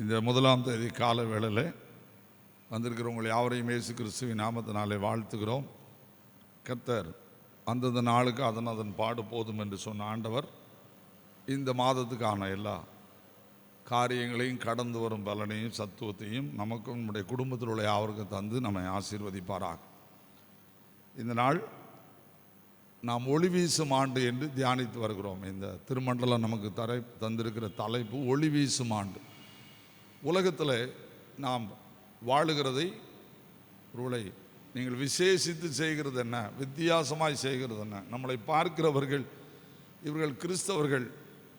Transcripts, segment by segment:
இந்த முதலாம் தேதி கால வேளையில் வந்திருக்கிறவங்களை யாவரையும் இயேசு கிறிஸ்துவின் நாமத்தினாலே வாழ்த்துகிறோம். கத்தர் அந்தந்த நாளுக்கு அதன் அதன் பாடு போதும் என்று சொன்ன ஆண்டவர் இந்த மாதத்துக்கான எல்லா காரியங்களையும் கடந்து வரும் பலனையும் சத்துவத்தையும் நமக்கும் நம்முடைய குடும்பத்தில் உள்ள யாவருக்கும் தந்து நம்மை ஆசீர்வதிப்பாராக. இந்த நாள் நாம் ஒளி வீசும் ஆண்டு என்று தியானித்து வருகிறோம். இந்த திருமண்டலம் நமக்கு தரை தந்திருக்கிற தலைப்பு ஒளி வீசும் ஆண்டு. உலகத்தில் நாம் வாழுகிறதை ஒருவேளை நீங்கள் விசேஷித்து செய்கிறது என்ன? வித்தியாசமாய் செய்கிறது என்ன? நம்மளை பார்க்கிறவர்கள் இவர்கள் கிறிஸ்தவர்கள்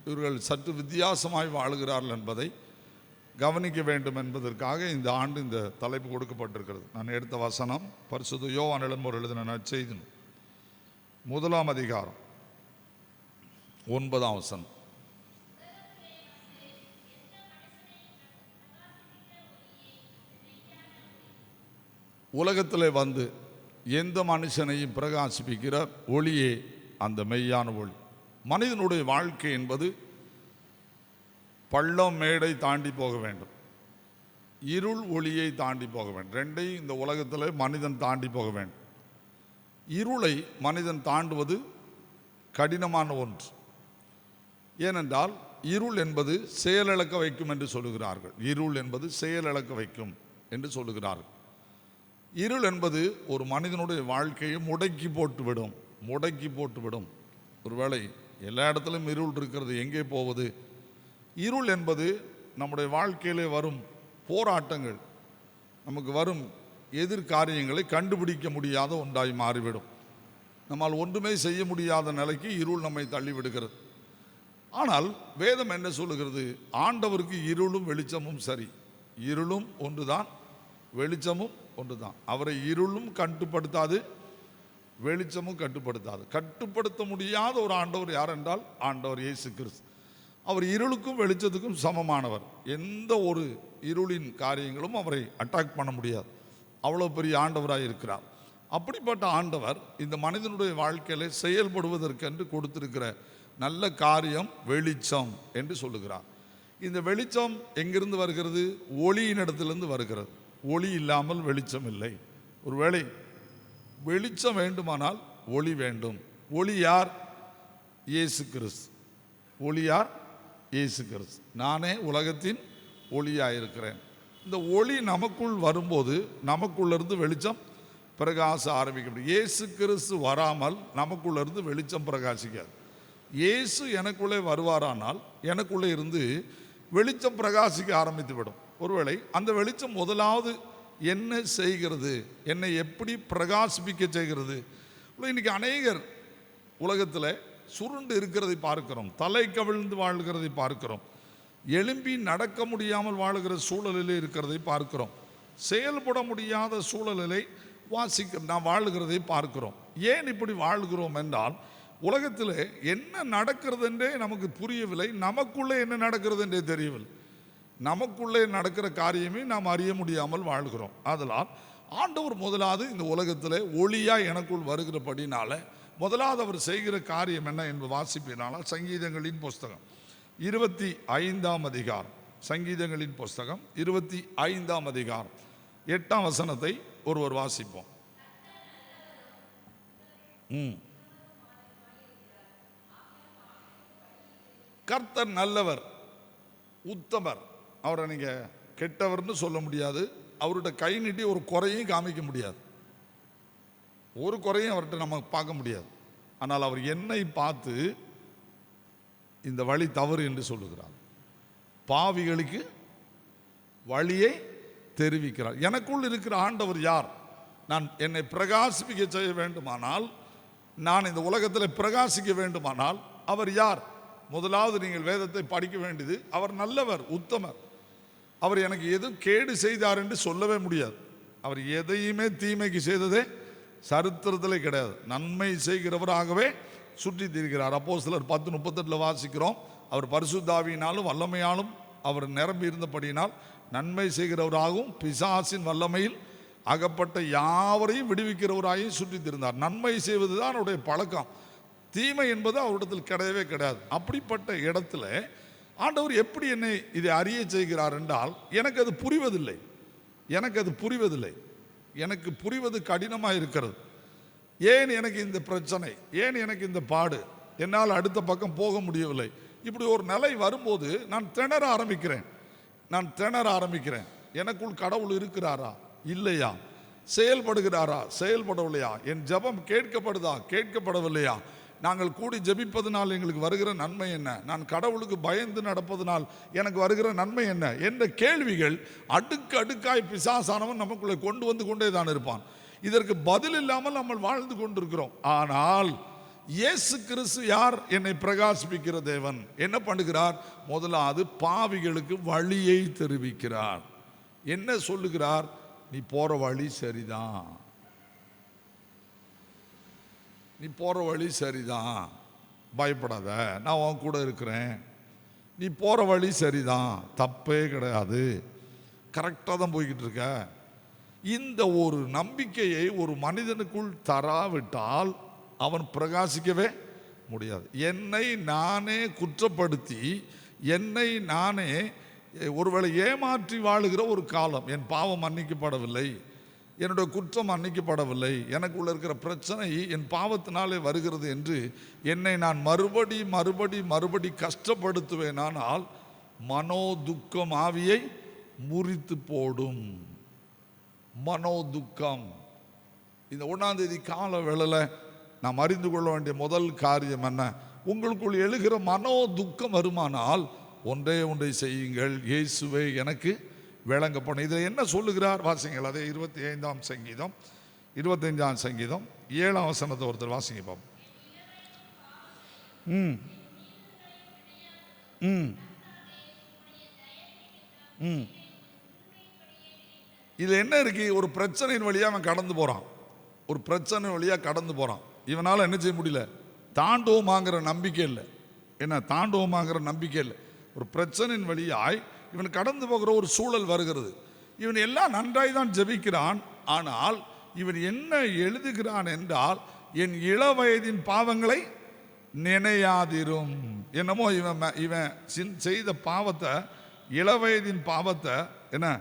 இவர்கள் சற்று வித்தியாசமாய் வாழுகிறார்கள் என்பதை கவனிக்க வேண்டும் என்பதற்காக இந்த ஆண்டு இந்த தலைப்பு கொடுக்கப்பட்டிருக்கிறது. நான் எடுத்த வசனம் பரிசுது யோவான் இளம்பர் எழுதின நற்செய்தி முதலாம் அதிகாரம் ஒன்பதாம் வசனம். உலகத்தில் வந்து எந்த மனுஷனையும் பிரகாசிப்பிக்கிற ஒளியே அந்த மெய்யான ஒளி. மனிதனுடைய வாழ்க்கை என்பது பள்ளம் மேடை தாண்டி போக வேண்டும். இருள் ஒளியை தாண்டி போக வேண்டும். ரெண்டையும் இந்த உலகத்தில் மனிதன் தாண்டி போக வேண்டும். இருளை மனிதன் தாண்டுவது கடினமான ஒன்று. ஏனென்றால் இருள் என்பது செயலிழக்க வைக்கும் என்று சொல்லுகிறார்கள். இருள் என்பது செயலிழக்க வைக்கும் என்று சொல்லுகிறார்கள். இருள் என்பது ஒரு மனிதனுடைய வாழ்க்கையை முடக்கி போட்டுவிடும் முடக்கி போட்டுவிடும். ஒருவேளை எல்லா இடத்துலையும் இருள் இருக்கிறது எங்கே போவது? இருள் என்பது நம்முடைய வாழ்க்கையிலே வரும் போராட்டங்கள். நமக்கு வரும் எதிர்காரியங்களை கண்டுபிடிக்க முடியாத ஒன்றாய் மாறிவிடும். நம்மால் ஒன்றுமே செய்ய முடியாத நிலைக்கு இருள் நம்மை தள்ளிவிடுகிறது. ஆனால் வேதம் என்ன சொல்லுகிறது? ஆண்டவருக்கு இருளும் வெளிச்சமும் சரி. இருளும் ஒன்றுதான் வெளிச்சமும் ஒன்று தான் அவரை இருளும் கட்டுப்படுத்தாது வெளிச்சமும் கட்டுப்படுத்தாது. கட்டுப்படுத்த முடியாத ஒரு ஆண்டவர் யார் என்றால் ஆண்டவர் இயேசு கிறிஸ்து. அவர் இருளுக்கும் வெளிச்சத்துக்கும் சமமானவர். எந்த ஒரு இருளின் காரியங்களும் அவரை அட்டாக் பண்ண முடியாது. அவ்வளோ பெரிய ஆண்டவராக இருக்கிறார். அப்படிப்பட்ட ஆண்டவர் இந்த மனிதனுடைய வாழ்க்கையில் செயல்படுவதற்கென்று கொடுத்திருக்கிற நல்ல காரியம் வெளிச்சம் என்று சொல்லுகிறார். இந்த வெளிச்சம் எங்கிருந்து வருகிறது? ஒளியினிடத்திலிருந்து வருகிறது. ஒளி இல்லாமல் வெளிச்சம் இல்லை ஒருவேளை வெளிச்சம் வேண்டுமானால் ஒளி வேண்டும். ஒளி யார்? இயேசு கிறிஸ்து. ஒளி யார்? இயேசு கிறிஸ்து. நானே உலகத்தின் ஒளியாக இருக்கிறேன் இந்த ஒளி நமக்குள் வரும்போது நமக்குள்ளிருந்து வெளிச்சம் பிரகாச ஆரம்பிக்க முடியும் இயேசு கிறிஸ்து வராமல் நமக்குள்ளிருந்து வெளிச்சம் பிரகாசிக்காது. இயேசு எனக்குள்ளே வருவாரானால் எனக்குள்ளே இருந்து வெளிச்சம் பிரகாசிக்க ஆரம்பித்து விடும் ஒருவேளை அந்த வெளிச்சம் முதலாவது என்ன செய்கிறது? என்னை எப்படி பிரகாசிப்பிக்க செய்கிறது? இன்னைக்கு அநேகர் உலகத்தில் சுருண்டு இருக்கிறதை பார்க்கிறோம். தலை கவிழ்ந்து வாழ்கிறதை பார்க்கிறோம். எழும்பி நடக்க முடியாமல் வாழுகிற சூழலில் இருக்கிறதை பார்க்கிறோம். செயல்பட முடியாத சூழலிலே வாசிக்க நான் வாழுகிறதை பார்க்கிறோம். ஏன் இப்படி வாழ்கிறோம் என்றால் உலகத்தில் என்ன நடக்கிறது என்றே நமக்கு புரியவில்லை. நமக்குள்ளே என்ன நடக்கிறது என்றே தெரியவில்லை. நமக்குள்ளே நடக்கிற காரியமே நாம் அறிய முடியாமல் வாழ்கிறோம். அதனால் ஆண்டவர் முதலாவது இந்த உலகத்தில் ஒளியாக எனக்குள் வருகிறபடினால முதலாவது அவர் செய்கிற காரியம் என்ன என்று வாசிப்பினால் சங்கீதங்களின் புஸ்தகம். இருபத்தி ஐந்தாம் அதிகாரம். சங்கீதங்களின் புஸ்தகம் இருபத்தி ஐந்தாம் அதிகாரம். எட்டாம் வசனத்தை ஒருவர் வாசிப்போம். ம். கர்த்தர் நல்லவர் உத்தமர். அவரை நீங்கள் கெட்டவர்னு சொல்ல முடியாது. அவர்கிட்ட கை நீட்டி ஒரு குறையும் காமிக்க முடியாது. ஒரு குறையும் அவர்கிட்ட நம்ம பார்க்க முடியாது. ஆனால் அவர் என்னை பார்த்து இந்த வழி தவறு என்று சொல்லுகிறார். பாவிகளுக்கு வழியை தெரிவிக்கிறார். எனக்குள் இருக்கிற ஆண்டவர் யார்? நான் என்னை பிரகாசிப்பிக்க செய்ய வேண்டுமானால் நான் இந்த உலகத்தில் பிரகாசிக்க வேண்டுமானால் அவர் யார்? முதலாவது நீங்கள் வேதத்தை படிக்க வேண்டியது அவர் நல்லவர் உத்தமர். அவர் எனக்கு எதுவும் கேடு செய்தார் என்று சொல்லவே முடியாது. அவர் எதையுமே தீமைக்கு செய்ததே சரித்திரத்திலே கிடையாது. நன்மை செய்கிறவராகவே சுற்றி திரிகிறார். அப்போ சிலர் பத்து முப்பத்தெட்டில் வாசிக்கிறோம். அவர் பரிசுத்தாவியினாலும் வல்லமையாலும் அவர் நிரம்பி இருந்தபடியினால் நன்மை செய்கிறவராகவும் பிசாசின் வல்லமையில் அகப்பட்ட யாவரையும் விடுவிக்கிறவராயும் சுற்றி திருந்தார். நன்மை செய்வது தான் அவருடைய பழக்கம். தீமை என்பது அவரிடத்தில் கிடையவே கிடையாது. அப்படிப்பட்ட இடத்துல ஆண்டவர் எப்படி என்னை இதை அறிய செய்கிறார் என்றால் எனக்கு அது புரிவதில்லை. எனக்கு அது புரிவதில்லை. எனக்கு புரிவது கடினமாக இருக்கிறது. ஏன் எனக்கு இந்த பிரச்சனை? ஏன் எனக்கு இந்த பாடு? என்னால் அடுத்த பக்கம் போக முடியவில்லை. இப்படி ஒரு நிலை வரும்போது நான் திணற ஆரம்பிக்கிறேன். நான் திணற ஆரம்பிக்கிறேன். எனக்குள் கடவுள் இருக்கிறாரா? இல்லையா? செயல்படுகிறாரா? செயல்படவில்லையா? என் ஜெபம் கேட்கப்படுதா? கேட்கப்படவில்லையா? நாங்கள் கூடி ஜபிப்பதனால் எங்களுக்கு வருகிற நன்மை என்ன? நான் கடவுளுக்கு பயந்து நடப்பதனால் எனக்கு வருகிற நன்மை என்ன? என்ற கேள்விகள் அடுக்கு அடுக்காய் பிசாசானவன் நமக்குள்ளே கொண்டு வந்து கொண்டே தான் இருப்பான். இதற்கு பதில் இல்லாமல் நம்ம வாழ்ந்து கொண்டிருக்கிறோம். ஆனால் இயேசு கிறிஸ்து யார்? என்னை பிரகாசிப்பிக்கிற தேவன். என்ன பண்ணுகிறார்? முதலாவது பாவிகளுக்கு வழியை தெரிவிக்கிறார். என்ன சொல்லுகிறார்? நீ போகிற வழி சரிதான். நீ போகிற வழி சரிதான். பயப்படாத. நான் உன் கூட இருக்கிறேன். நீ போகிற வழி சரிதான். தப்பே கிடையாது. கரெக்டாக தான் போய்கிட்டு இருக்க. இந்த ஒரு நம்பிக்கையை ஒரு மனிதனுக்குள் தராவிட்டால் அவன் பிரகாசிக்கவே முடியாது. என்னை நானே குற்றப்படுத்தி என்னை நானே ஒருவேளை ஏமாற்றி வாழுகிற ஒரு காலம். என் பாவம் மன்னிக்கப்படவில்லை. என்னுடைய குற்றம் மன்னிக்கப்படவில்லை. எனக்குள்ள இருக்கிற பிரச்சனை என் பாவத்தினாலே வருகிறது என்று என்னை நான் மறுபடி மறுபடி மறுபடி கஷ்டப்படுத்துவேனானால் மனோ துக்கம் ஆவியை முறித்து போடும். மனோ துக்கம். இந்த ஒன்றாந்தேதி கால வேளையில் நாம் அறிந்து கொள்ள வேண்டிய முதல் காரியம் என்ன? உங்களுக்குள் எழுகிற மனோ துக்கம் வருமானால் ஒன்றே ஒன்றை செய்யுங்கள். இயேசுவே எனக்கு விளங்கப்படும் இதில் என்ன சொல்லுகிறார் வாசிங்கள்? அதே இருபத்தி ஐந்தாம் சங்கீதம் இருபத்தஞ்சாம் சங்கீதம் ஏழாம் வசனத்தை ஒருத்தர் வாசிங்க பார்ப்போம் ம். ம். ம். இதில் என்ன இருக்கு? ஒரு பிரச்சனையின் வழியாக அவன் கடந்து போகிறான் ஒரு பிரச்சனை வழியாக கடந்து போகிறான் இவனால் என்ன செய்ய முடியல? தாண்டவமாங்கிற நம்பிக்கை இல்லை. என்ன? தாண்டவமாங்கிற நம்பிக்கை இல்லை. ஒரு பிரச்சனையின் வழியாய் இவன் கடந்து போகிற ஒரு சூழல் வருகிறது. இவன் எல்லாம் நன்றாய் தான் ஜெபிக்கிறான். ஆனால் இவன் என்ன எழுதுகிறான் என்றால் என் இளவயதின் பாவங்களை நினையாதிரும். என்னமோ இவன் இவன் சின்- செய்த பாவத்தை இளவயதின் பாவத்தை என்ன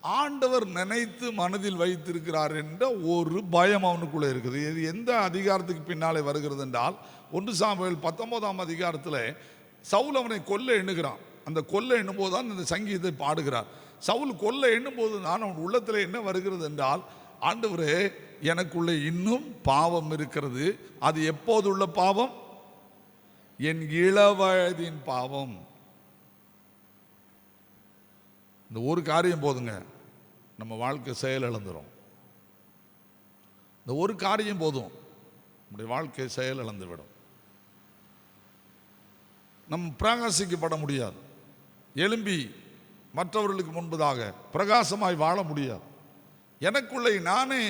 ஆண்டவர் நினைத்து மனதில் வைத்திருக்கிறார் என்ற ஒரு பயம் அவனுக்குள்ளே இருக்குது. இது எந்த அதிகாரத்துக்கு பின்னாலே வருகிறது என்றால் ஒன்று சாமுவேல் பத்தொன்பதாம் அதிகாரத்தில் சவுல் அவனை கொல்ல எண்ணுகிறான். அந்த கொல்ல எண்ணும்போது தான் இந்த சங்கீதத்தை பாடுகிறார். சவுல் கொல்ல எண்ணும்போது தான் அவன் உள்ளத்தில் என்ன வருகிறது என்றால் ஆண்டவரே எனக்குள்ளே இன்னும் பாவம் இருக்கிறது. அது எப்போது உள்ள பாவம்? என் இளவயதின் பாவம். இந்த ஒரு காரியம் போதுங்க. நம்ம வாழ்க்கை செயல் இழந்துரும். இந்த ஒரு காரியம் போதும். நம்முடைய வாழ்க்கை செயல் இழந்து விடும் நம் பிரகாசிக்கப்பட முடியாது. எழும்பி மற்றவர்களுக்கு முன்பதாக பிரகாசமாய் வாழ முடியாது. எனக்குள்ளே நானே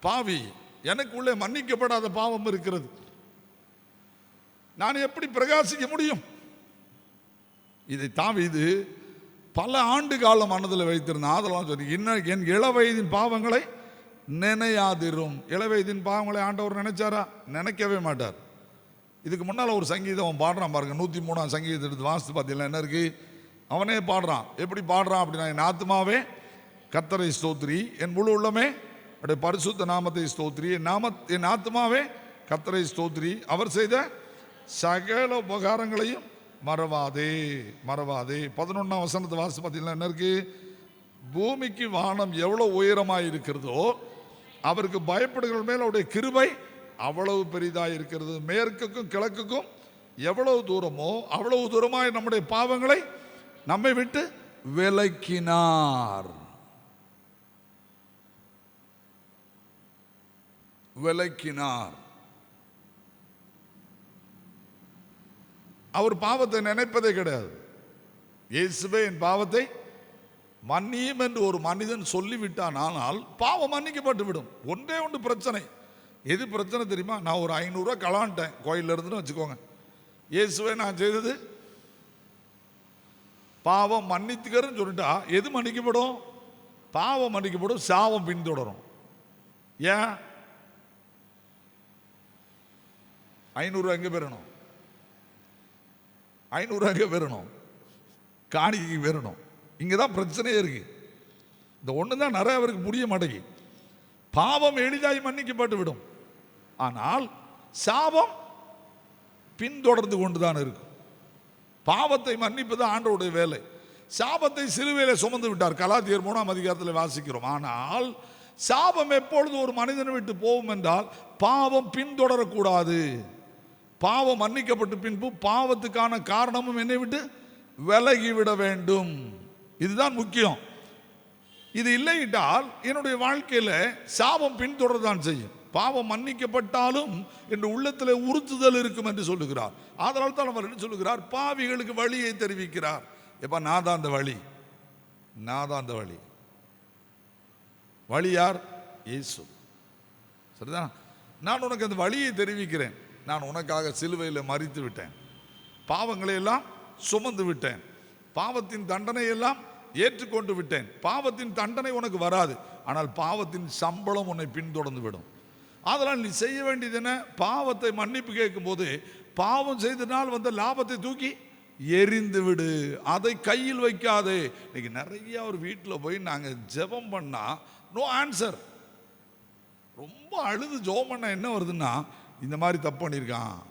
பாவி எனக்குள்ளே மன்னிக்கப்படாத பாவம் இருக்கிறது. நான் எப்படி பிரகாசிக்க முடியும்? இதை இது பல ஆண்டு காலம் மனதில் வைத்திருந்த அதெல்லாம் சொல்லி இன்னும் என் இளவயதின் பாவங்களை நினையாதிரும். இளவயதின் பாவங்களை ஆண்டவர் நினைச்சாரா? நினைக்கவே மாட்டார். இதுக்கு முன்னால் ஒரு சங்கீதம் அவன் பாடுறான் பாருங்க. நூற்றி மூணாம் சங்கீதத்தை எடுத்து வாசித்து பார்த்தீங்களா? என்ன இருக்குது அவனே பாடுறான். எப்படி பாடுறான் அப்படின்னா என் ஆத்மாவே கத்தரை ஸ்தோத்ரி என் முழு உள்ளமே அவருடைய பரிசுத்த நாமத்தை ஸ்தோத்ரி என் நாம என் ஆத்மாவே கத்தரை ஸ்தோத்ரி அவர் செய்த சகல உபகாரங்களையும் மறவாதே மறவாதே. பதினொன்றாம் வசனத்தை வாசி பார்த்தீங்கன்னா என்ன இருக்கு? பூமிக்கு வானம் எவ்வளோ உயரமாக இருக்கிறதோ அவருக்கு பயப்படுகிற மேல் அவருடைய கிருபை அவ்வளவு பெரிதாக இருக்கிறது. மேற்குக்கும் கிழக்குக்கும் எவ்வளவு தூரமோ அவ்வளவு தூரமாக நம்முடைய பாவங்களை நம்மை விட்டு விலக்கினார். விலக்கினார். அவர் பாவத்தை நினைப்பதே கிடையாது. இயேசுவே என் பாவத்தை மன்னியும் என்று ஒரு மனிதன் சொல்லிவிட்டான் ஆனால் பாவம் மன்னிக்கப்பட்டு விடும். ஒன்றே ஒன்று பிரச்சனை. எது பிரச்சனை தெரியுமா? நான் ஒரு ஐநூறுரூவா கலான்ட்டேன் கோயிலில் இருந்துன்னு வச்சுக்கோங்க. இயேசுவே நான் செய்தது பாவம் மன்னித்துக்கிறன்னு சொல்லிட்டா எது மன்னிக்கப்படும்? பாவம் மன்னிக்கப்படும் சாவம் பின்தொடரும். ஏன்? ஐநூறுரூவா எங்கே பெறணும். ஐநூறுரூவா எங்கே பெறணும். காணிக்கு வரணும் இங்கே தான் பிரச்சனையே இருக்கு. இந்த ஒன்று தான் நிறைய அவருக்கு புரிய மாட்டேங்குது. பாவம் எளிதாய் மன்னிக்கப்பட்டு விடும். ஆனால் சாபம் பின்தொடர்ந்து கொண்டு தான் இருக்கும். பாவத்தை மன்னிப்பது ஆண்டவருடைய வேலை. சாபத்தை சிலுவையில் சுமந்து விட்டார். கலாத்தியர் மூணாம் அதிகாரத்தில் வாசிக்கிறோம். ஆனால் சாபம் எப்பொழுது ஒரு மனிதனை விட்டு போகும் என்றால் பாவம் பின்தொடரக்கூடாது. பாவம் மன்னிக்கப்பட்ட பின்பு பாவத்துக்கான காரணமும் என்னை விட்டு விலகிவிட வேண்டும். இதுதான் முக்கியம். இது இல்லையிட்டால் என்னுடைய வாழ்க்கையில் சாபம் பின்தொடர்தான் செய்யும். பாவம் மன்னிக்கப்பட்டாலும் என்று உள்ளத்தில் உறுத்துதல் இருக்கும் என்று சொல்லுகிறார். அதனால் தான் அவர் என்ன சொல்லுகிறார்? பாவிகளுக்கு வழியை தெரிவிக்கிறார். எப்ப நான் தான் அந்த வழி. நான் தான் அந்த வழி. வழி யார்? இயேசு. சரிதான்? நான் உனக்கு அந்த வழியை தெரிவிக்கிறேன். நான் உனக்காக சிலுவையில் மறித்து விட்டேன். பாவங்களை எல்லாம் சுமந்து விட்டேன். பாவத்தின் தண்டனை எல்லாம் ஏற்றுக்கொண்டு விட்டேன். பாவத்தின் தண்டனை உனக்கு வராது. ஆனால் பாவத்தின் சம்பளம் உன்னை பின்தொடர்ந்து விடும். அதெல்லாம் நீ செய்ய வேண்டியது என்ன? பாவத்தை மன்னிப்பு கேட்கும்போது பாவம் செய்தனால் வந்த லாபத்தை தூக்கி எரிந்து விடு. அதை கையில் வைக்காதே. இன்னைக்கு நிறைய ஒரு வீட்டில் போய் நாங்கள் ஜெபம் பண்ணா நோ ஆன்சர் ரொம்ப அழுது ஜெபம் பண்ண என்ன வருதுன்னா இந்த மாதிரி தப்பு பண்ணியிருக்கான்.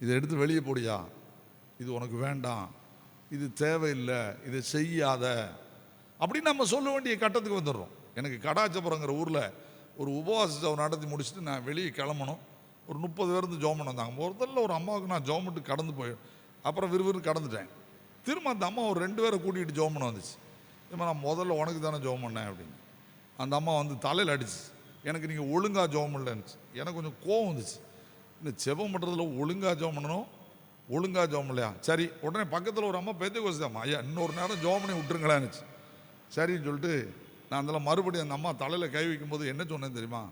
இதை எடுத்து வெளியே போடியா? இது உனக்கு வேண்டாம். இது தேவையில்லை. இதை செய்யாத. அப்படின்னு நம்ம சொல்ல வேண்டிய கட்டத்துக்கு வந்துடுறோம். எனக்கு கடாச்சபுரங்கிற ஊரில் ஒரு உபவாச ஜெபம் நடத்தி முடிச்சுட்டு நான் வெளியே கிளம்பணும். ஒரு முப்பது பேர் இருந்து ஜோம் வந்தாங்க. ஒருத்தரில் ஒரு அம்மாவுக்கு நான் ஜோம் விட்டு கடந்து போய் அப்புறம் விறுவிறு கடந்துட்டேன். திரும்ப அந்த அம்மா ஒரு ரெண்டு பேரை கூட்டிகிட்டு ஜோம் பண்ண வந்துச்சு ஏம்மா நான் முதல்ல உனக்கு தானே ஜோம் பண்ணேன் அப்படின்னு. அந்த அம்மா வந்து தலையில் அடிச்சு எனக்கு நீங்கள் ஒழுங்காக ஜோம் பண்ணலன்னுச்சு எனக்கு கொஞ்சம் கோவம் வந்துச்சு. இந்த செபம் பண்ணுறதுல ஒழுங்காக ஜோம் பண்ணணும்? ஒழுங்காக ஜோம் இல்லையா சரி உடனே பக்கத்தில் ஒரு அம்மா பேத்த கோசிதாம்மா ஐயா இன்னொரு நேரம் ஜோம் பண்ணி விட்டுருங்களேன்னுச்சு சரின்னு சொல்லிட்டு நான் அதெல்லாம் மறுபடியும் அந்த அம்மா தலையில் கை வைக்கும்போது என்ன சொன்னேன் தெரியுமா?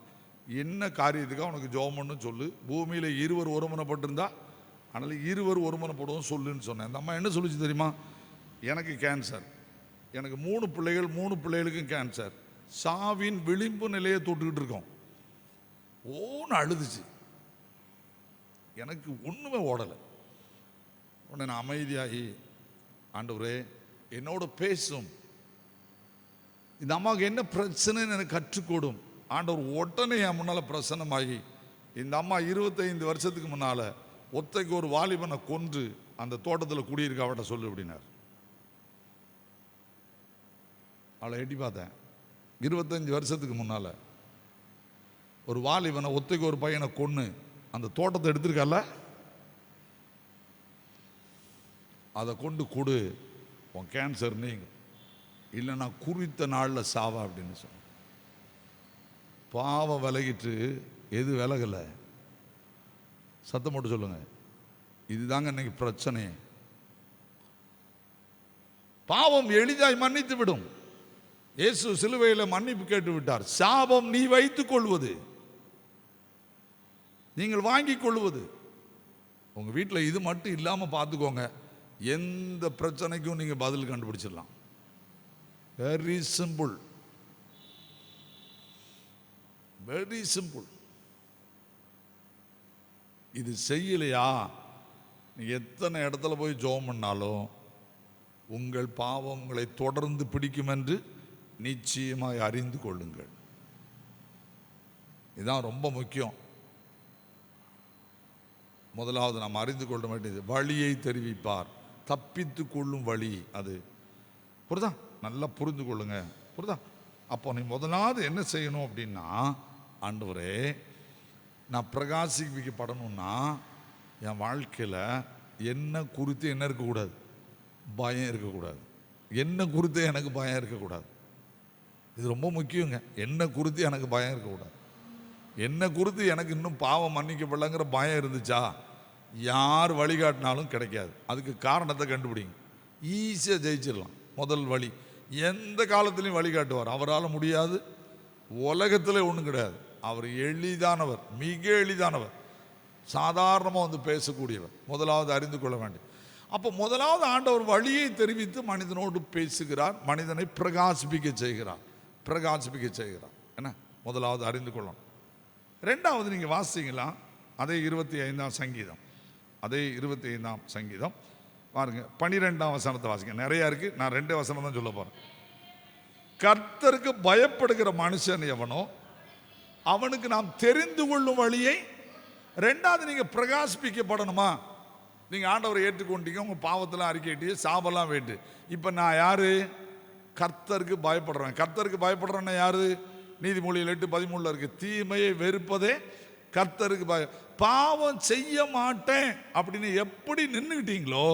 என்ன காரியத்துக்காக உனக்கு ஜோமன்னு சொல்லு. பூமியில் இருவர் ஒருமனப்பட்டிருந்தா அதனால் இருவர் ஒருமனப்படுவோம் சொல்லுன்னு சொன்னேன். அந்த அம்மா என்ன சொல்லிச்சு தெரியுமா? எனக்கு கேன்சர் எனக்கு மூணு பிள்ளைகள் மூணு பிள்ளைகளுக்கும் கேன்சர் சாவின் விளிம்பு நிலையை தொட்டுக்கிட்டு இருக்கோம். ஓன்னு அழுதுச்சு. எனக்கு ஒன்றுமே ஓடலை. உடனே நான் அமைதியாகி ஆண்டவரே என்னோட பேசும். இந்த அம்மாவுக்கு என்ன பிரச்சனைன்னு எனக்கு கற்றுக்கொடும். ஆண்டவர் உடனே என் முன்னால் பிரசன்னமாகி இந்த அம்மா இருபத்தைந்து வருஷத்துக்கு முன்னால் ஒத்தைக்கு ஒரு வாலிபனை கொன்று அந்த தோட்டத்தில் குடியிருக்க அவட்ட சொல்லு அப்படின்னார். அவளை எட்டி பார்த்தேன். இருபத்தஞ்சி வருஷத்துக்கு முன்னால் ஒரு வாலிபனை ஒத்தைக்கு ஒரு பையனை கொன்று அந்த தோட்டத்தை எடுத்திருக்கல அதை கொண்டு கொடு உன் கேன்சர் இல்லை நான் குறித்த நாளில் சாவா அப்படின்னு சொன்னேன். பாவம் விலகிட்டு எது விலகலை? சத்தம் போட்டு சொல்லுங்கள் இதுதாங்க இன்னைக்கு பிரச்சனை. பாவம் எளிதாய் மன்னித்து விடும். இயேசு சிலுவையில் மன்னிப்பு கேட்டு விட்டார். சாபம் நீ வைத்துக் கொள்வது. நீங்கள் வாங்கிக் கொள்வது. உங்கள் வீட்டில் இது மட்டும் இல்லாமல் பார்த்துக்கோங்க எந்த பிரச்சனைக்கும் நீங்கள் பதில் கண்டுபிடிச்சிடலாம். வெரி சிம்பிள் வெரி சிம்பிள் இது செய்யலையா? நீ எத்தனை இடத்துல போய் ஜோம் பண்ணாலும் உங்கள் பாவம் உங்களை தொடர்ந்து பிடிக்கும் என்று நிச்சயமாய் அறிந்து கொள்ளுங்கள். இதுதான் ரொம்ப முக்கியம். முதலாவது நாம் அறிந்து கொள்ள வேண்டியது வழியை தெரிவிப்பார். தப்பித்து கொள்ளும் வழி அது. புரிதா நல்லா புரிந்து கொள்ளுங்க புரிதா? அப்போ நீ முதலாவது என்ன செய்யணும் அப்படின்னா ஆண்டவரே நான் பிரகாசிக்கப்படணும்னா என் வாழ்க்கையில் என்ன குறித்து என்ன இருக்கக்கூடாது? பயம் இருக்கக்கூடாது. என்ன குறித்து எனக்கு பயம் இருக்கக்கூடாது? இது ரொம்ப முக்கியங்க. என்ன குறித்து எனக்கு பயம் இருக்கக்கூடாது? என்ன குறித்து எனக்கு இன்னும் பாவம் மன்னிக்கப்படலங்கிற பயம் இருந்துச்சா? யார் வழிகாட்டினாலும் கிடைக்காது. அதுக்கு காரணத்தை கண்டுபிடிங்க. ஈஸியாக ஜெயிச்சிடலாம். முதல் வழி. எந்த காலத்துலையும் வழிகாட்டுவார். அவரால் முடியாது. உலகத்தில் ஒன்றும் கிடையாது. அவர் எளிதானவர் மிக எளிதானவர். சாதாரணமாக வந்து பேசக்கூடியவர். முதலாவது அறிந்து கொள்ள வேண்டும். அப்போ முதலாவது ஆண்டவர் வழியை தெரிவித்து மனிதனோடு பேசுகிறார். மனிதனை பிரகாசிப்பிக்க செய்கிறார். பிரகாசிப்பிக்க செய்கிறார். என்ன? முதலாவது அறிந்து கொள்ளணும். ரெண்டாவது நீங்கள் வாசிங்களா அதே இருபத்தி ஐந்தாம் சங்கீதம். அதே இருபத்தி ஐந்தாம் சங்கீதம். பாருங்க பனிரெண்டாம் வசனத்தை வாசிங்க. நிறைய இருக்கு. நான் ரெண்டு வசனம் தான் சொல்ல போறேன். கர்த்தருக்கு பயப்படுகிற மனுஷன் எவனோ அவனுக்கு நாம் தெரிந்து கொள்ளும் வழியை ரெண்டாவது நீங்க பிரகாசிப்பிக்கப்படணுமா? நீங்க ஆண்டவரை ஏற்றுக்கொண்டீங்க உங்க பாவத்தெல்லாம் அறிக்கையிட்டீங்க சாபெல்லாம் வேண்டு. இப்போ நான் யாரு? கர்த்தருக்கு பயப்படுறேன் கர்த்தருக்கு பயப்படுறேன்னா யாரு? நீதிமொழியில் எட்டு பதிமூணுல இருக்கு. தீமையை வெறுப்பதே கர்த்தருக்கு பய பாவம் செய்ய மாட்டேன் அப்படின்னு எப்படி நின்றுக்கிட்டீங்களோ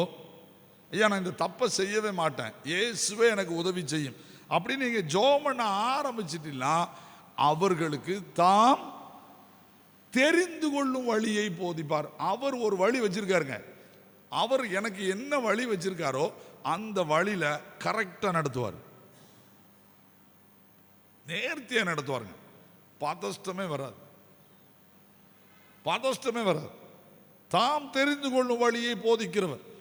ஐயா நான் இந்த தப்பை செய்யவே மாட்டேன். இயேசுவே எனக்கு உதவி செய்யும். அப்படின்னு நீங்கள் ஜோம் பண்ண ஆரம்பிச்சிட்டீங்கன்னா அவர்களுக்கு தாம் தெரிந்து கொள்ளும் வழியை போதிப்பார். அவர் ஒரு வழி வச்சிருக்காருங்க. அவர் எனக்கு என்ன வழி வச்சிருக்காரோ அந்த வழியில கரெக்டாக நடத்துவார். நேர்த்தியா நடத்துவாருங்க. பாதஷ்டமே வராது. பாதஷ்டமே வராது. தாம் தெரிந்து கொள்ளும் வழியை போதிக்கிறவர்.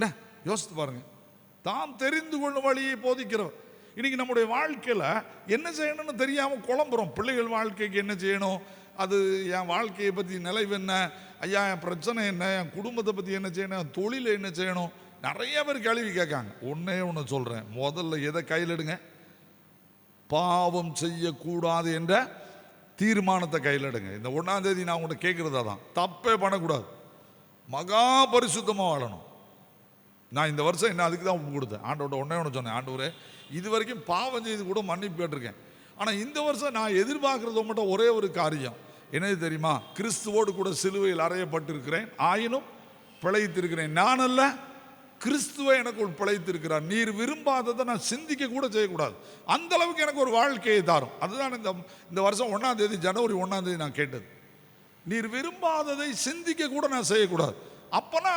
என்ன யோசித்து பாருங்க. தாம் தெரிந்து கொள்ளும் வழியை போதிக்கிறவர். இன்னைக்கு நம்முடைய வாழ்க்கையில் என்ன செய்யணும்னு தெரியாமல் குழம்புறோம். பிள்ளைகள் வாழ்க்கைக்கு என்ன செய்யணும்? அது என் வாழ்க்கையை பற்றி நிலைவு என்ன? ஐயா என் பிரச்சனை என்ன? என் குடும்பத்தை பற்றி என்ன செய்யணும்? என் தொழிலை என்ன செய்யணும்? நிறைய பேர் கேள்வி கேட்காங்க. ஒன்றே ஒன்று சொல்கிறேன் முதல்ல எதை கையில் எடுங்க? பாவம் செய்யக்கூடாது என்ற தீர்மானத்தை கையில் எடுங்க. இந்த ஒன்றாம் தேதி நான் உங்கள்கிட்ட கேட்குறதா தான். தப்பே பண்ணக்கூடாது. மகா பரிசுத்தமாக வாழணும். நான் இந்த வருஷம் என்ன அதுக்கு தான் ஒப்பு கொடுத்தேன். ஆண்டோட ஒன்றே ஒன்று சொன்னேன் ஆண்டவரே இது வரைக்கும் பாவம் செய்து கூட மன்னிப்பு கேட்டிருக்கேன். ஆனால் இந்த வருஷம் நான் எதிர்பார்க்குறது மட்டும் ஒரே ஒரு காரியம். என்னது தெரியுமா? கிறிஸ்துவோடு கூட சிலுவையில் அறையப்பட்டிருக்கிறேன். ஆயினும் பிழைத்திருக்கிறேன். நான் அல்ல கிறிஸ்துவை எனக்குள் பிழைத்திருக்கிறார். நீர் விரும்பாததை நான் சிந்திக்க கூட செய்யக்கூடாது. அந்த அளவுக்கு எனக்கு ஒரு வாழ்க்கையை தாரும். அதுதான் இந்த இந்த வருஷம் ஒன்றாம் தேதி ஜனவரி ஒன்றாம் தேதி நான் கேட்டது. நீர் விரும்பாததை சிந்திக்க கூட நான் செய்யக்கூடாது. அப்போனா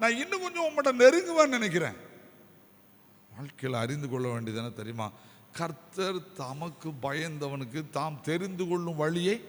நான் இன்னும் கொஞ்சம் உங்கள்கிட்ட நெருங்குவேன்னு நினைக்கிறேன். வாழ்க்கையில் அறிந்து கொள்ள வேண்டியதுன்னு தெரியுமா? கர்த்தர் தமக்கு பயந்தவனுக்கு தாம் தெரிந்து கொள்ளும் வழியை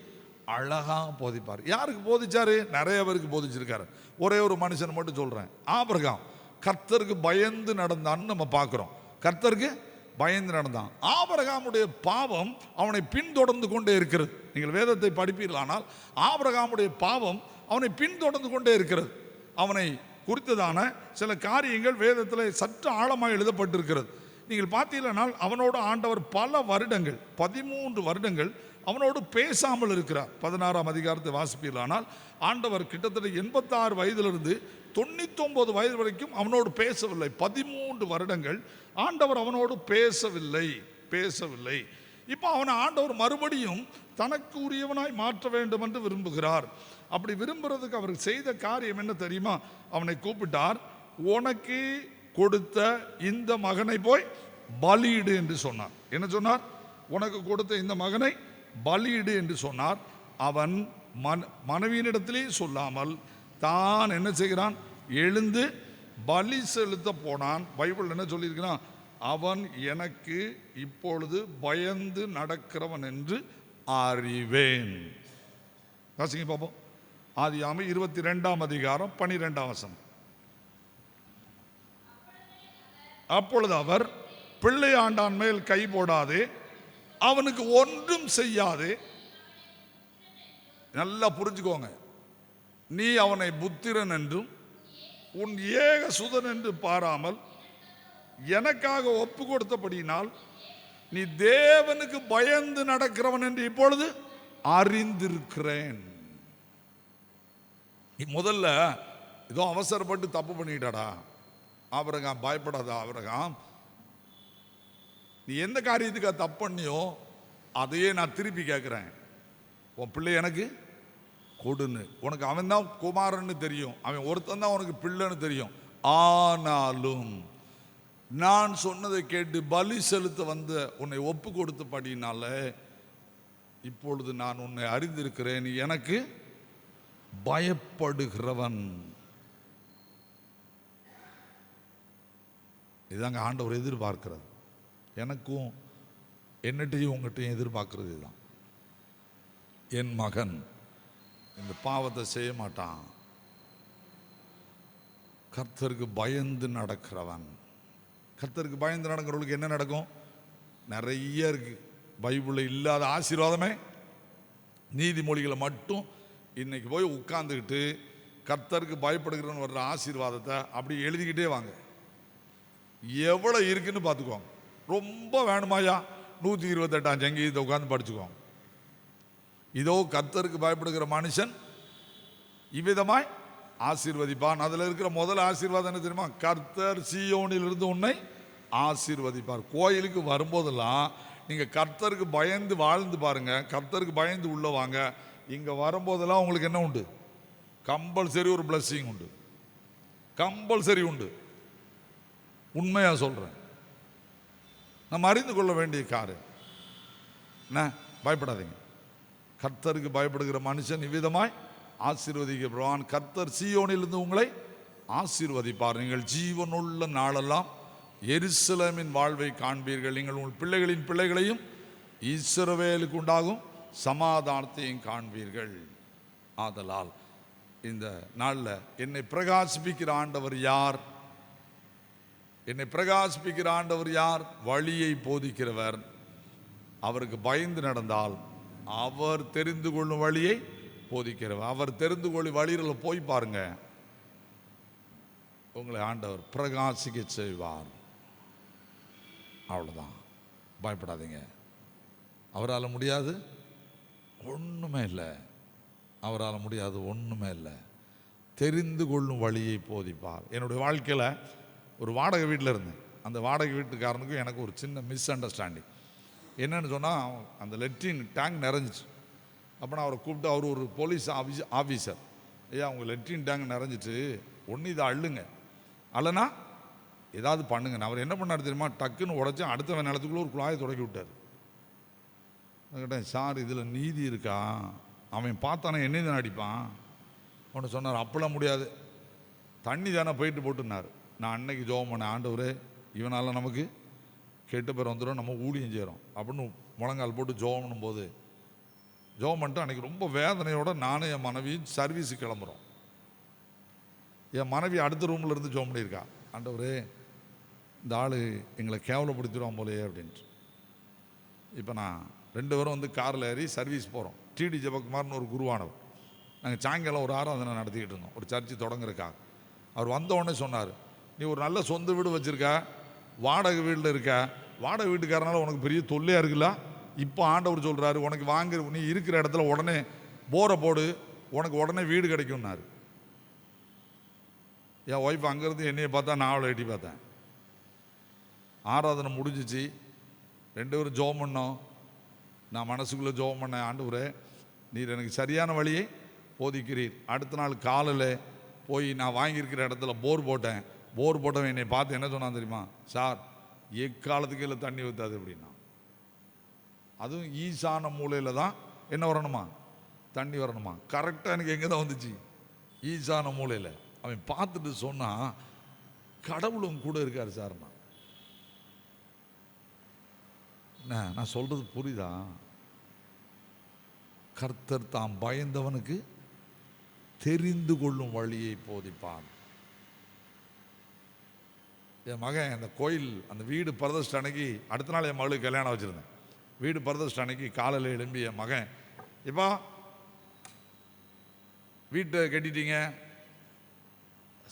அழகாக போதிப்பார். யாருக்கு போதிச்சாரு? நிறைய பேருக்கு போதிச்சிருக்காரு. ஒரே ஒரு மனுஷன் மட்டும் சொல்கிறேன் ஆபிரகாம் கர்த்தருக்கு பயந்து நடந்தான்னு நம்ம பார்க்குறோம். கர்த்தருக்கு பயந்து நடந்தான். ஆபரகாமுடைய பாவம் அவனை பின்தொடர்ந்து கொண்டே இருக்கிறது. நீங்கள் வேதத்தை படிப்பீர்களானால் ஆபரகாமுடைய பாவம் அவனை பின்தொடர்ந்து கொண்டே இருக்கிறது. அவனை குறித்ததான சில காரியங்கள் வேதத்தில் சற்று ஆழமாக எழுதப்பட்டிருக்கிறது. நீங்கள் பார்த்தீர்களானால் அவனோட ஆண்டவர் பல வருடங்கள் பதிமூன்று வருடங்கள் அவனோடு பேசாமல் இருக்கிறார். பதினாறாம் அதிகாரத்தை வாசிப்பீர்களானால் ஆண்டவர் கிட்டத்தட்ட எண்பத்தாறு வயதிலிருந்து தொண்ணூத்தொம்பது வயது வரைக்கும் அவனோடு பேசவில்லை. பதிமூன்று வருடங்கள் ஆண்டவர் அவனோடு பேசவில்லை பேசவில்லை. இப்போ அவனை ஆண்டவர் மறுபடியும் தனக்கு உரியவனாய் மாற்ற வேண்டும் என்று விரும்புகிறார். அப்படி விரும்புறதுக்கு அவர் செய்த காரியம் என்ன தெரியுமா? அவனை கூப்பிட்டார் உனக்கு கொடுத்த இந்த மகனை போய் பலியிடு என்று சொன்னார். என்ன சொன்னார்? உனக்கு கொடுத்த இந்த மகனை பலியிடு என்று சொன்னார். அவன் மன மனைவியினிடத்திலே சொல்லாமல் தான் என்ன செய்கிறான்? எழுந்து பலி செலுத்த போனான். பைபிள் என்ன சொல்லியிருக்கிறான்? அவன் எனக்கு இப்பொழுது பயந்து நடக்கிறவன் என்று அறிவேன். வாசிங்க பார்ப்போம் ஆதியாம இருபத்தி ரெண்டாம் அதிகாரம் பனிரெண்டாம் வசனம். அப்பொழுது அவர் பிள்ளை ஆண்டான் மேல் கை போடாதே அவனுக்கு ஒன்றும் செய்யாதே. நல்லா புரிஞ்சுக்கோங்க. நீ அவனை புத்திரன் என்றும் உன் ஏக சுதன் என்று பாராமல் எனக்காக ஒப்பு கொடுத்தபடியினால் நீ தேவனுக்கு பயந்து நடக்கிறவன் என்று இப்பொழுது அறிந்திருக்கிறேன். நீ முதல்ல ஏதோ அவசரப்பட்டு தப்பு பண்ணிட்டாடா. ஆபரகாம் பயப்படாத ஆபரகாம். நீ எந்த காரியத்துக்கு தப்பு பண்ணியோ அதையே நான் திருப்பி கேட்குறேன். உன் பிள்ளை எனக்கு கொடுன்னு. உனக்கு அவன் தான் குமாரன்னு தெரியும். அவன் ஒருத்தன் தான் உனக்கு பிள்ளைன்னு தெரியும். ஆனாலும் நான் சொன்னதை கேட்டு பலி செலுத்த வந்த உன்னை ஒப்பு கொடுத்தபடினால இப்பொழுது நான் உன்னை அறிந்திருக்கிறேன். எனக்கு பயப்படுகிறவன். இதாங்க ஆண்டவர் எதிர்பார்க்கிறது. எனக்கும் என்னட்டையும் உங்கள்கிட்டையும் எதிர்பார்க்கறது இதுதான். என் மகன் இந்த பாவத்தை செய்ய மாட்டான். கர்த்தருக்கு பயந்து நடக்கிறவன். கத்தருக்கு பயந்து நடக்கிறவங்களுக்கு என்ன நடக்கும்? நிறைய இருக்குது பைபிளில் இல்லாத ஆசீர்வாதமே. நீதிமொழிகளை மட்டும் இன்றைக்கி போய் உட்காந்துக்கிட்டு கர்த்தருக்கு பயப்படுகிறன்னு வர்ற ஆசீர்வாதத்தை அப்படி எழுதிக்கிட்டே வாங்க. எவ்வளோ இருக்குன்னு பார்த்துக்குவாங்க ரொம்ப வேணுமாயா நூற்றி இருபத்தெட்டாம் சங்கீதத்தை உட்காந்து படிச்சுக்குவாங்க இதோ கர்த்தருக்கு பயப்படுகிற மனுஷன் இவ்விதமாய் ஆசீர்வதிப்பான் அதில் இருக்கிற முதல் ஆசீர்வாதம் என்ன தெரியுமா? கர்த்தர் சீயோனிலிருந்து உன்னை ஆசீர்வதிப்பார். கோயிலுக்கு வரும்போதெல்லாம் நீங்கள் கர்த்தருக்கு பயந்து வாழ்ந்து பாருங்கள் கர்த்தருக்கு பயந்து உள்ளே வாங்க. இங்கே வரும்போதெல்லாம் உங்களுக்கு என்ன உண்டு? கம்பல்சரி ஒரு பிளஸ்ஸிங் உண்டு. கம்பல்சரி உண்டு. உண்மையாக சொல்கிறேன் நம்ம அறிந்து கொள்ள வேண்டிய காரு என்ன? பயப்படாதீங்க. கர்த்தருக்கு பயப்படுகிற மனுஷன் இவ்விதமாய் ஆசீர்வதிக்கப்படுவான். கர்த்தர் சீயோனிலிருந்து உங்களை ஆசீர்வதிப்பார். நீங்கள் ஜீவனுள்ள நாளெல்லாம் எருசலமின் வாழ்வை காண்பீர்கள். நீங்கள் உங்கள் பிள்ளைகளின் பிள்ளைகளையும் ஈஸ்வரவேலுக்கு உண்டாகும் சமாதானத்தையும் காண்பீர்கள். ஆதலால் இந்த நாளில் என்னை பிரகாசிப்பிக்கிற ஆண்டவர் யார்? என்னை பிரகாசிப்பிக்கிற ஆண்டவர் யார்? வழியை போதிக்கிறவர். அவருக்கு பயந்து நடந்தால் அவர் தெரிந்து கொள்ளும் வழியை போதிக்கிறவர் அவர் தெரிந்து கொள்ளி வழியில் போய் பாருங்க. உங்களை ஆண்டவர் பிரகாசிக்க செய்வார். அவ்வளோதான் பயப்படாதீங்க. அவரால் முடியாது. ஒன்றுமே இல்லை. அவரால் முடியாது. ஒன்றுமே இல்லை. தெரிந்து கொள்ளும் வழியை போதிப்பார். என்னுடைய வாழ்க்கையில் ஒரு வாடகை வீட்டில் இருந்தேன். அந்த வாடகை வீட்டுக்காரனுக்கும் எனக்கு ஒரு சின்ன மிஸ் அண்டர்ஸ்டாண்டிங் என்னன்னு சொன்னால் அந்த லெட்ரின் டேங்க் நிறைஞ்சிச்சு. அப்போ நான் அவரை கூப்பிட்டு அவர் ஒரு போலீஸ் ஆஃபீஸ் ஆஃபீஸர் ஐயா அவங்க லெட்ரின் டேங்க் நிறைஞ்சிட்டு ஒன்று இதை அள்ளுங்க. அல்லனா ஏதாவது பண்ணுங்க. அவர் என்ன பண்ணார் தெரியுமா? டக்குன்னு உடச்சி அடுத்த நிலத்துக்குள்ளே ஒரு குழாயை தொடக்கி விட்டார். கேட்டேன் சார் இதில் நீதி இருக்கா? அவன் பார்த்தானே என்ன தானே அடிப்பான்? ஒன்று சொன்னார் அப்பெல்லாம் முடியாது. தண்ணி தானே போயிட்டு போட்டுனார். நான் அன்னைக்கு ஜோபம் பண்ணேன் ஆண்டவரே இவனால் நமக்கு கெட்ட பேர் வந்துடும் நம்ம ஊழியம் செய்கிறோம் அப்படின்னு முழங்கால் போட்டு ஜோபம் பண்ணும்போது ஜோம் பண்ணிட்டு அன்னைக்கு ரொம்ப வேதனையோடு நானும் என் மனைவியும் சர்வீஸுக்கு கிளம்புறோம். என் மனைவி அடுத்த ரூமில் இருந்து ஜோம் பண்ணியிருக்கா. ஆண்டவரே இந்த ஆள் எங்களை கேவலப்படுத்திடுவான் போலயே அப்படின்ட்டு. இப்போ நான் ரெண்டு பேரும் வந்து காரில் ஏறி சர்வீஸ் போகிறோம் டிடி ஜெபக்குமார்னு ஒரு குருவானவர். நாங்கள் சாயங்காலம் ஒரு ஆராதனை நடத்திக்கிட்டு இருந்தோம். ஒரு சர்ச்சு தொடங்குறக்காக அவர் வந்த சொன்னார் நீ ஒரு நல்ல சொந்த வீடு வச்சுருக்க. வாடகை வீட்டில் இருக்க. வாடகை வீட்டுக்காரனால உனக்கு பெரிய தொல்லையாக இருக்குல்ல? இப்போ ஆண்டவர் சொல்கிறாரு உனக்கு வாங்குற நீ இருக்கிற இடத்துல உடனே போரை போடு உனக்கு உடனே வீடு கிடைக்கும்னாரு. என் ஒய்ஃப் அங்கேருந்து என்னையை பார்த்தா நான் அவளை எட்டி பார்த்தேன். ஆராதனை முடிஞ்சிச்சு. ரெண்டு பேரும் ஜோம் பண்ணோம். நான் மனசுக்குள்ளே ஜோம் பண்ணேன் ஆண்டவரே நீர் எனக்கு சரியான வழியை போதிக்கிறீர். அடுத்த நாள் காலையில் போய் நான் வாங்கியிருக்கிற இடத்துல போர் போட்டேன். போர் போட்டவன் என்னை பார்த்து என்ன சொன்னான் தெரியுமா? சார் எக்காலத்துக்கு இல்லை தண்ணி ஊற்றாது அப்படின்னா. அதுவும் ஈசான மூலையில் தான் என்ன வரணுமா? தண்ணி வரணுமா? கரெக்டாக எனக்கு எங்கே தான் வந்துச்சு? ஈசான மூலையில். அவன் பார்த்துட்டு சொன்னால் கடவுளும் கூட இருக்கார் சார்ண்ணா என்ன நான் சொல்கிறது புரியுதா? கர்த்தர் தாம் பயந்தவனுக்கு தெரிந்து கொள்ளும் வழியை போதிப்பான் என் மகன் அந்த கோயில் அந்த வீடு பரதஷ்ட அன்னைக்கு அடுத்த நாள் என் மகளுக்கு கல்யாணம் வச்சுருந்தேன். வீடு பரதஷ்ட அன்னைக்கு காலையில் எழும்பி என் மகன் இப்போ வீட்டை கட்டிட்டீங்க?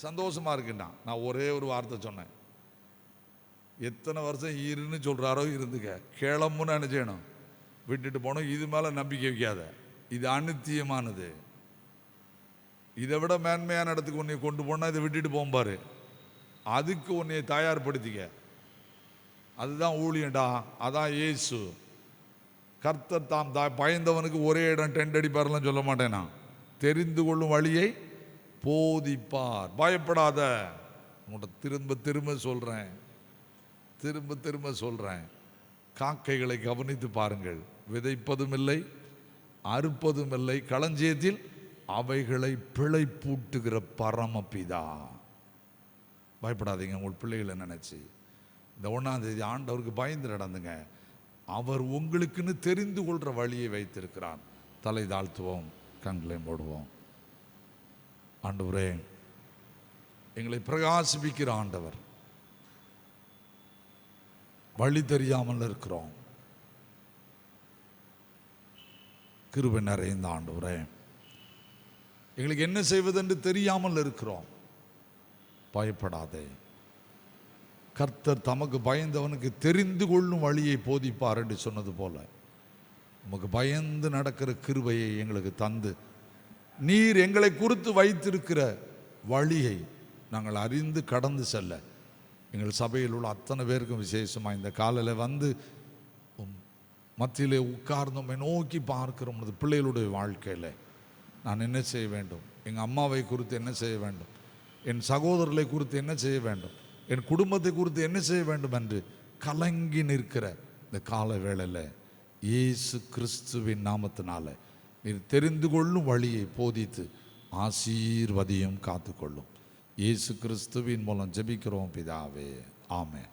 சந்தோஷமாக இருக்குண்ணா நான் ஒரே ஒரு வார்த்தை சொன்னேன். எத்தனை வருஷம் இருன்னு சொல்கிறாரோ இருந்துக்க கிளம்புன்னு என்ன செய்யணும் விட்டுட்டு போகணும் இது மேலே நம்பிக்கை வைக்காத. இது அனுத்தியமானது இதை விட மேன்மையான இடத்துக்கு உன்னை கொண்டு போனால் இதை விட்டுட்டு போம்பார் அதுக்கு உன்னை தயார்படுத்திக்க. அதுதான் ஊழியண்டா அதான் ஏசு கர்த்தர் தாம் தா பயந்தவனுக்கு ஒரே இடம் டென்ட் அடிப்பார்லாம் சொல்ல மாட்டேன்? நான் தெரிந்து கொள்ளும் வழியை போதிப்பார். பயப்படாத. உங்கள்கிட்ட திரும்ப திரும்ப சொல்கிறேன் திரும்ப திரும்ப சொல்கிறேன் காக்கைகளை கவனித்து பாருங்கள். விதைப்பதும் இல்லை அறுப்பதும் இல்லை களஞ்சியத்தில் அவைகளை பிழைப்பூட்டுகிற பரமபிதா பயப்படாதீங்க உங்கள் பிள்ளைகளை நினச்சி? இந்த ஒன்றாம் தேதி ஆண்டவருக்கு பயந்து நடந்துங்க. அவர் உங்களுக்குன்னு தெரிந்து கொள்கிற வழியை வைத்திருக்கிறார் தலை தாழ்த்துவோம் கண்களை போடுவோம் ஆண்டவரே எங்களை பிரகாசிப்பிக்கிற ஆண்டவர். வழி தெரியாமல் இருக்கிறோம். கிருபை நிறைந்த ஆண்டவரே எங்களுக்கு என்ன செய்வதென்று தெரியாமல் இருக்கிறோம். பயப்படாதே. கர்த்தர் தமக்கு பயந்தவனுக்கு தெரிந்து கொள்ளும் வழியை போதிப்பார் என்று சொன்னது போல. நமக்கு பயந்து நடக்கிற கிருபையை எங்களுக்கு தந்து நீர் எங்களை குறித்து வைத்திருக்கிற வழியை நாங்கள் அறிந்து கடந்து செல்ல. எங்கள் சபையில் உள்ள அத்தனை பேருக்கும் விசேஷமாக இந்த காலையில் வந்து உம் மத்தியிலே உட்கார்ந்து நோக்கி பார்க்கிறோம் உமது பிள்ளைகளுடைய வாழ்க்கையில் நான் என்ன செய்ய வேண்டும்? எங்கள் அம்மாவை குறித்து என்ன செய்ய வேண்டும்? என் சகோதரர்களை குறித்து என்ன செய்ய வேண்டும்? என் குடும்பத்தை குறித்து என்ன செய்ய வேண்டும் என்று கலங்கி நிற்கிற இந்த கால வேளையில் இயேசு கிறிஸ்துவின் நாமத்தினால நீர் தெரிந்து கொள்ளும் வழியை போதித்து ஆசீர்வதியும் காத்துக்கொள்ளும். இயேசு கிறிஸ்துவின் மூலம் ஜெபிக்கிறோம் பிதாவே. ஆமே